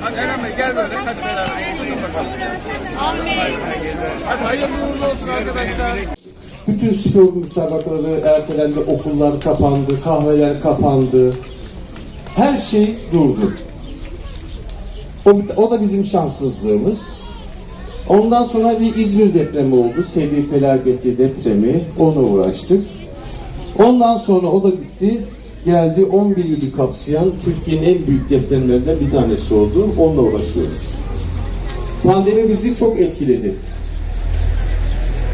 Hadi Eren gel böyle hadi beraber tutun bakalım. Hadi hayırlı uğurlu olsun arkadaşlar. Bütün spor müsabakaları ertelendi, okullar kapandı, kahveler kapandı. Her şey durdu. O, o da bizim şanssızlığımız. Ondan sonra bir İzmir depremi oldu. Seri felaketi depremi. Ona uğraştık. Ondan sonra o da bitti. Geldi 11 ili kapsayan Türkiye'nin en büyük depremlerinden bir tanesi oldu. Onunla uğraşıyoruz. Pandemi bizi çok etkiledi.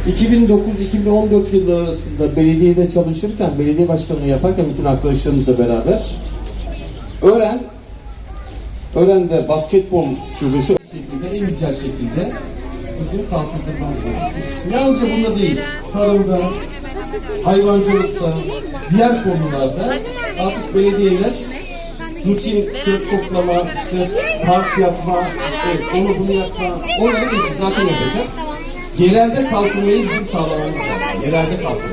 2009-2014 yılları arasında belediyede çalışırken, belediye başkanlığı yaparken bütün arkadaşlarımızla beraber öğren Öğren'de basketbol şubesi şekilde en güzel şekilde bizim kalkındırmamız gerekiyor. Yalnızca bunda değil, tarımda, hayvancılıkta, diğer konularda artık belediyeler rutin çöp toplama, işte park yapma, işte onu bunu yapma, onları zaten yapacak. Yerelde kalkınmayı bizim sağlamamız lazım. Yerelde kalkınma.